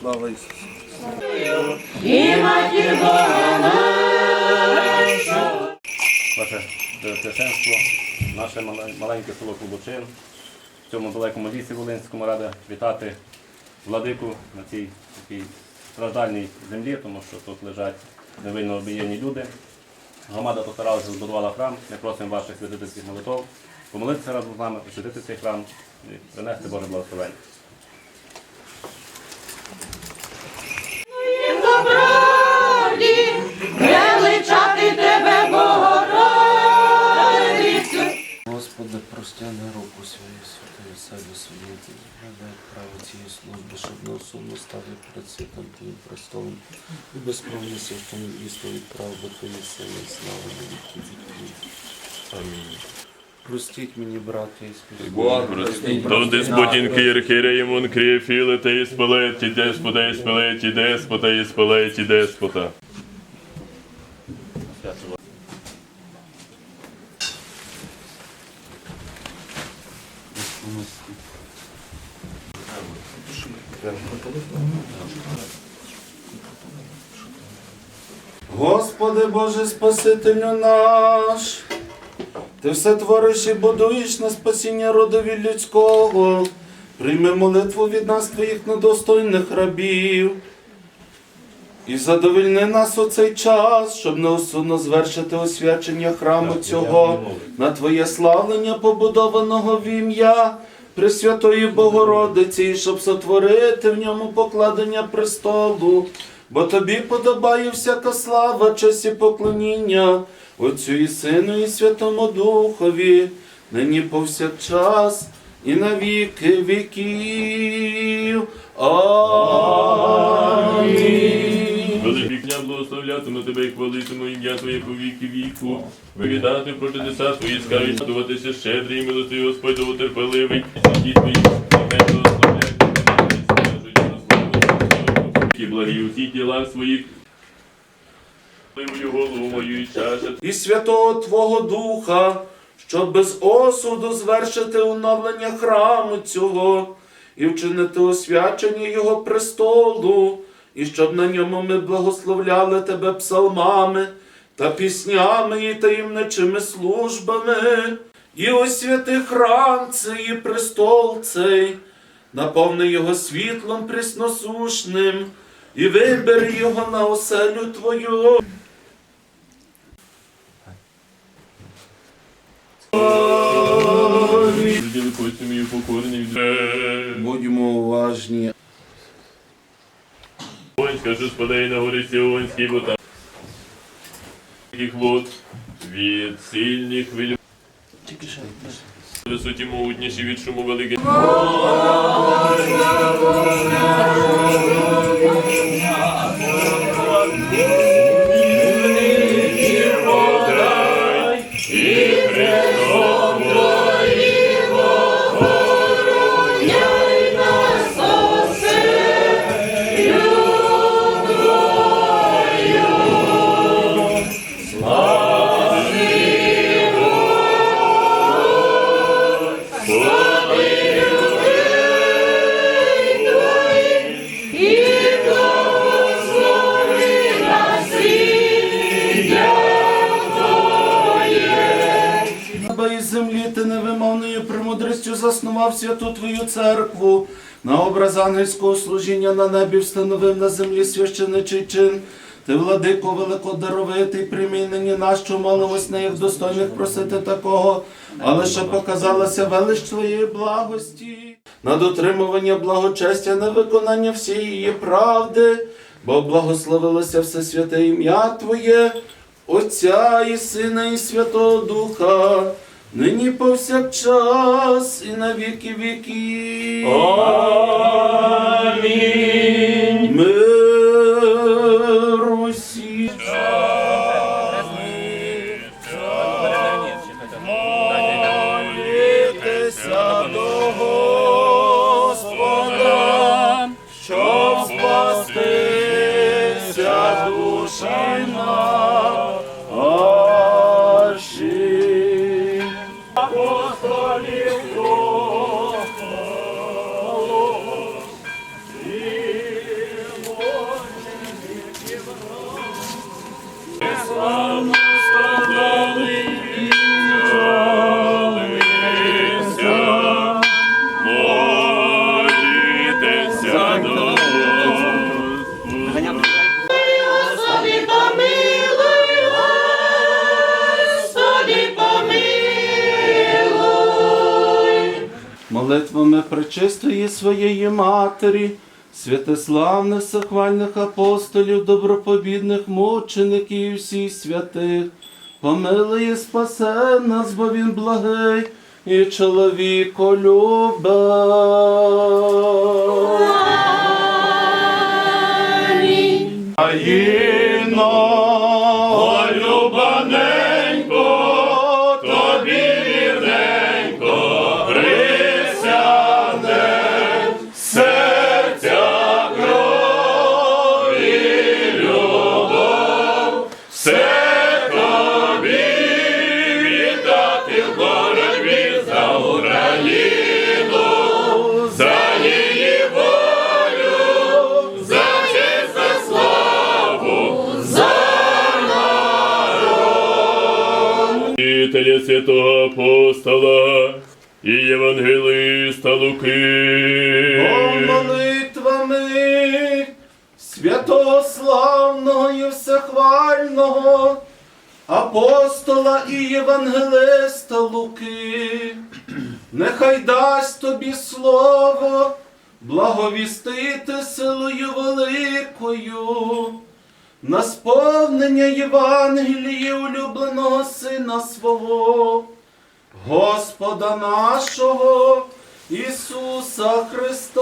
Слава! Ваше Преосвященство, наше маленьке село Клубочин, в цьому далекому лісі Волинському рада вітати владику на цій такій страждальній землі, тому що тут лежать невинно обієнні люди. Громада постаралася, збудувала храм. Ми просимо ваших святительських молитов помолитися разом з нами, освятити цей храм і принести Боже благословення. Господи, руку свою святою себе своєї, дай право цієї служби, щоб неосудно стати перед святим Твоїм престолом і безправні священним істо від прав до Твоєї сили і слави на віки віків. Амінь. Простіть мені, браття, і співзволі. Тон деспотін кирхиреєм он кріфіле те іспелеті, деспота іспелеті, деспота іспелеті, деспота. Боже Спасителю наш, Ти все твориш і будуєш на спасіння родові людського. Прийми молитву від нас твоїх недостойних рабів. І задовольни нас у цей час, щоб неосудно звершити освячення храму цього на Твоє славлення, побудованого в ім'я Пресвятої Богородиці, щоб сотворити в ньому покладення престолу. Бо тобі подобає всяка слава, честь і поклоніння Отцю і Сину, і Святому Духові, нині повсякчас і на віки віків. Амінь. Великий кня благословлятиму тебе і хвалитиму ім'я Твоє по віки віку. Вирідати про чудеса Твої скажуть, радуватися щедрий, і милостивий Господь довготерпеливий. Святі Твої, І благі у всіх ділах своїх. І Святого Твого Духа, щоб без осуду звершити оновлення храму цього і вчинити освячення Його престолу, і щоб на ньому ми благословляли Тебе псалмами та піснями і таємничими службами, і освяти храм цей і престол цей, наповни його світлом пресносушним, і вибери його на оселю Твою. Будьмо уважні. Сіонська, що спадає на гори Сіонській, бо там таких вод від сильних хвиль. Висоті могутніші від шуму великих. Неба заснував святу твою церкву. На образ ангельського служіння на небі встановив на землі священичий чин. Ти, владико, великодаровитий, приймій нині нас, що молимось на їх достойних просити такого, але що показалася велич твоєї благості, на дотримування благочестя, на виконання всієї її правди, бо благословилося все святе ім'я Твоє, Отця і Сина, і Святого Духа, нині повсякчас і на віки віки. Амінь. Молитвами пречистої своєї матері, святославних сахвальних апостолів, добропобідних мучеників і всіх святих, помилуй і спасе нас, бо він благий і чоловіко Амінь. Вчителя святого апостола і євангелиста Луки. молитвами святого славного і всехвального апостола і євангелиста Луки, нехай дасть тобі слово благовістити силою великою. На сповнення Євангелії улюбленого Сина свого, Господа нашого Ісуса Христа.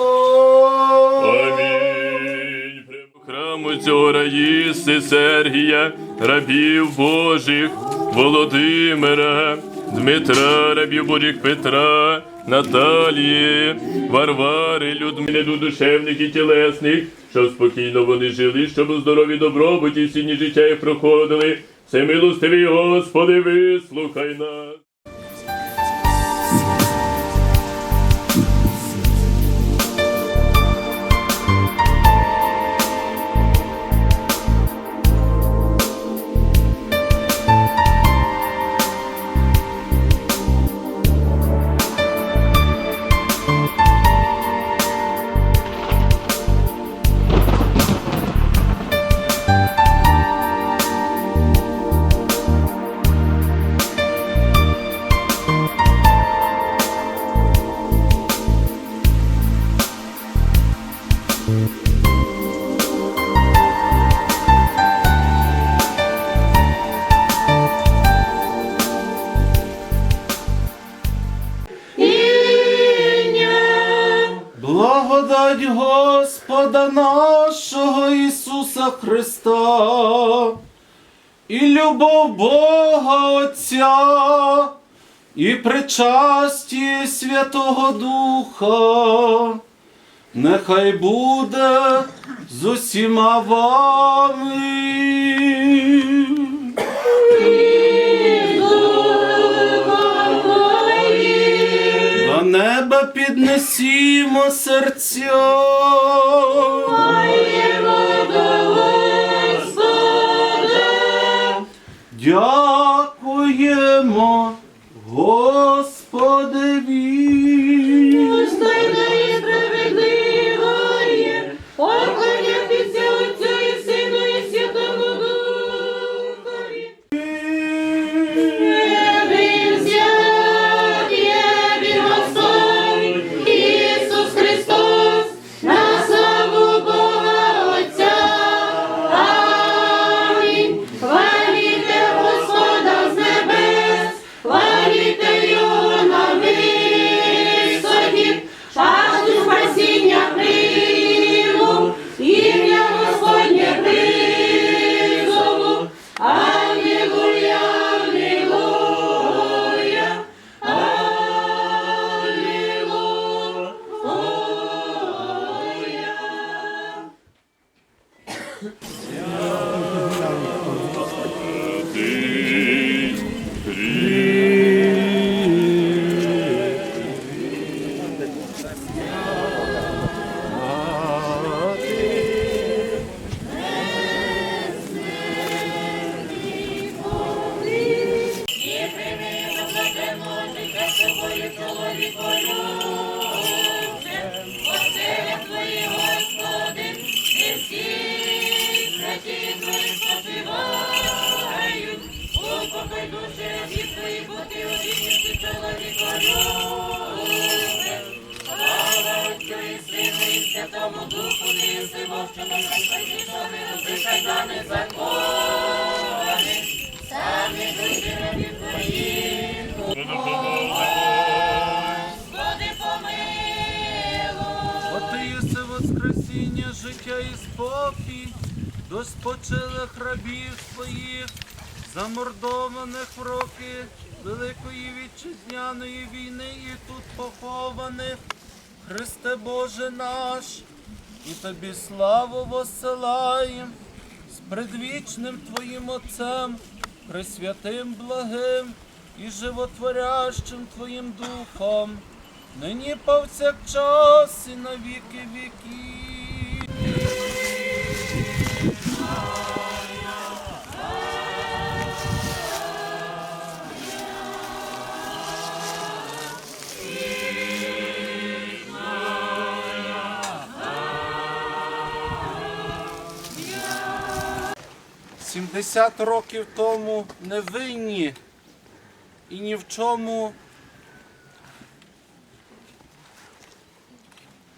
Амінь. Храму цього раїси Сергія, рабів Божих, Володимира, Дмитра, рабів Божих Петра, Наталії, Варвари, Людмили, душевних і тілесних, щоб спокійно вони жили, щоб у здорові добробуті всі дні життя їх проходили. Всемилостивий Господи, вислухай нас. Благодать Господа нашого Ісуса Христа і любов Бога Отця і причасті Святого Духа. Нехай буде з усіма вами. Неба піднесімо серця. Дякуємо Господеві. Бо і спокій до спочилих рабів своїх, замордованих в роки Великої вітчизняної війни і тут похованих, Христе Боже наш, і тобі славу воссилаєм, з предвічним Твоїм Отцем, присвятим благим і животворящим Твоїм Духом, нині повсякчас і навіки віків. 50 років тому невинні і ні в чому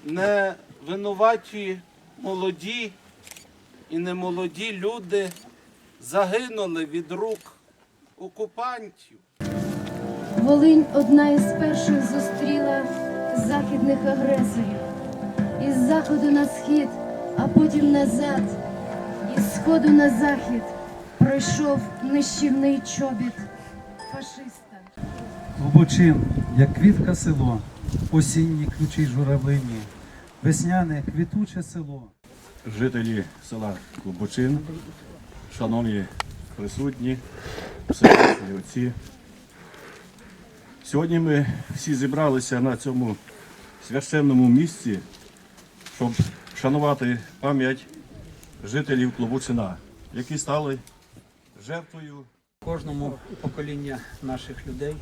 не винуваті молоді і немолоді люди загинули від рук окупантів. Волинь одна із перших зустріла західних агресорів із заходу на схід, а потім назад, із сходу на захід пройшов нищівний чобіт фашиста. Глубочин, як квітка село, осінні ключі журавлині, весняне квітуче село. жителі села Клубочин, шановні присутні, всесвітні отці. Сьогодні ми всі зібралися на цьому священному місці, щоб шанувати пам'ять жителів Клубочина, які стали жертвою Кожному покоління наших людей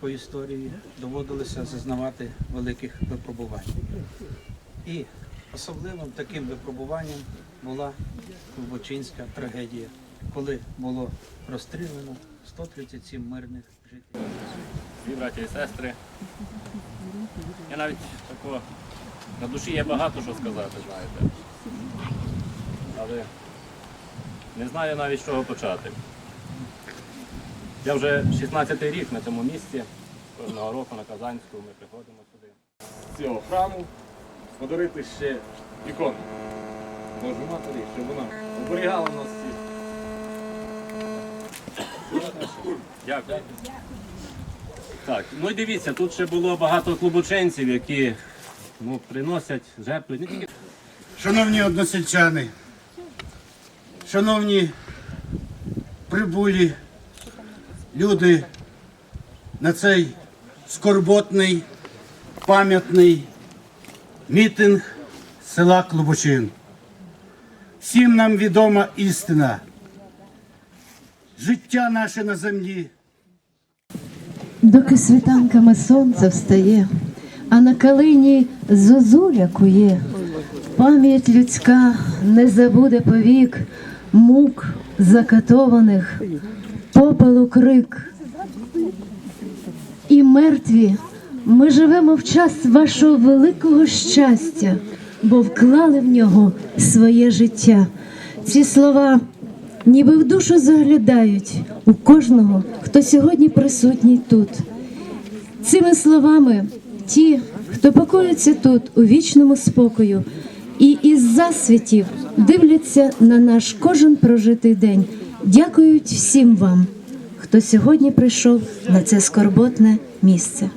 по історії доводилося зазнавати великих випробувань. І особливим таким випробуванням була Клубочинська трагедія, коли було розстріляно 137 мирних жителів. Всі браті і сестри. Я навіть тако на душі є багато що сказати, знаєте. Але не знаю навіть з чого почати. Я вже 16-й рік на цьому місці. Кожного року на Казанську ми приходимо сюди. З цього храму подарити ще ікону. Божу матері, щоб вона оберігала нас всіх. Дякую. Так, ну і дивіться, тут ще було багато клубоченців, які ну, приносять жертви Шановні односельчани, шановні прибулі люди на цей скорботний пам'ятний мітинг села Клубочин. Всім нам відома істина. Життя наше на землі Доки світанками сонце встає, а на калині зозуля кує, пам'ять людська не забуде повік мук закатованих, попелу крик. І мертві ми живемо в час вашого великого щастя, бо вклали в нього своє життя. Ці слова ніби в душу заглядають у кожного, хто сьогодні присутній тут. Цими словами ті, хто покоїться тут у вічному спокою, і із засвітів дивляться на наш кожен прожитий день, дякують всім вам, хто сьогодні прийшов на це скорботне місце.